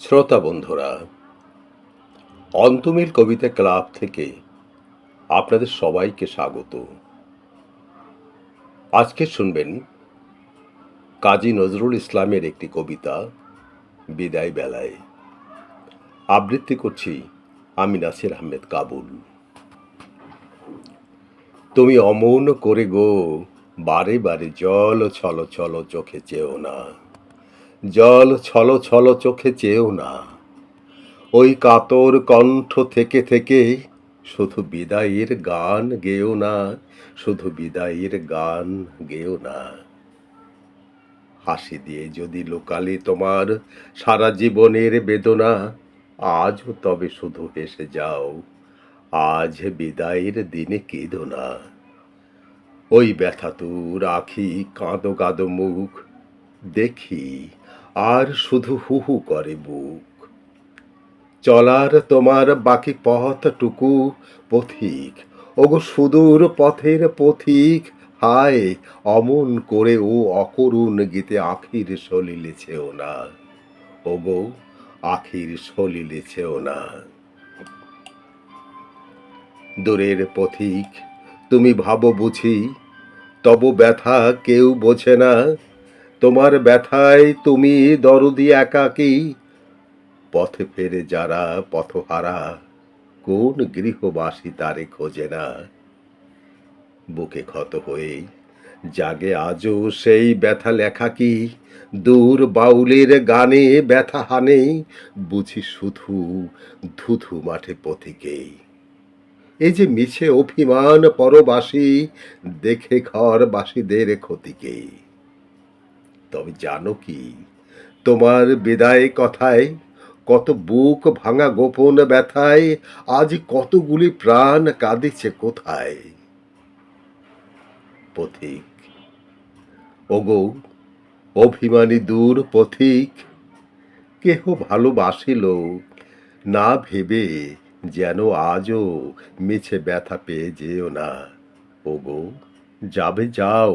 শ্রোতা বন্ধুরা, অন্তমিল কবিতা ক্লাব থেকে আপনাদের সবাইকে স্বাগত। আজকে শুনবেন কাজী নজরুল ইসলামের একটি কবিতা, বিদায় বেলায়। আবৃত্তি করছি আমি নাসির আহমেদ কাবুল। তুমি অমৌন করে গো, বারে বারে জল ছল ছল চোখে চেও না। জল ছল ছল চোখে চেয়েও না। ওই কাতর কণ্ঠ থেকে থেকে শুধু বিদায়ের গান গেও না, শুধু বিদায়ের গান গেও না। হাসি দিয়ে যদি লোকালে তোমার সারা জীবনের বেদনা, আজও তবে শুধু হেসে যাও, আজ বিদায়ের দিনে কেঁদো না। ওই ব্যথা তুর আখি কাঁদো কাঁদো মুখ, দেখি আর শুধু হুহু করে বুক। চলার তোমার বাকি পথটুকু পথিক। ওগো সুদূর পথের পথিক, হায়, অমন করে ও অকরুণ গীতে আখির সলিলেছেও না। ওগো, আখির সলিলেছেও না। দূরের পথিক, তুমি ভাবো বুঝি, তব ব্যথা কেউ বোঝে না। তোমার ব্যথায় তুমি দরদি একাকী। পথে ফেরে যারা পথহারা, কোন গৃহবাসী তারে খোঁজে না। বুকে ক্ষত হয়ে জাগে আজও সেই ব্যথা লেখা কি? দূর বাউলের গানে ব্যথা হানে, বুঝি শুধু ধুধু মাঠে পথিকেই এই যে মিছে অভিমান পরবাসী, দেখে ঘরবাসীদের ক্ষতিকে। তবে জানো কি, তোমার বিদায় কথায় কত বুক ভাঙা গোপন ব্যথায় আজ কতগুলি প্রাণ কাঁদিছে কোথায়? পথিক, ওগো, অভিমানী দূর পথিক, কেহ ভালোবাসিল না ভেবে যেন আজও মিছে ব্যথা পেয়ে যেও না। ওগো, যাবে যাও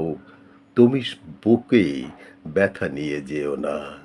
তুমি বুকে ব্যথা নিয়ে যেও না।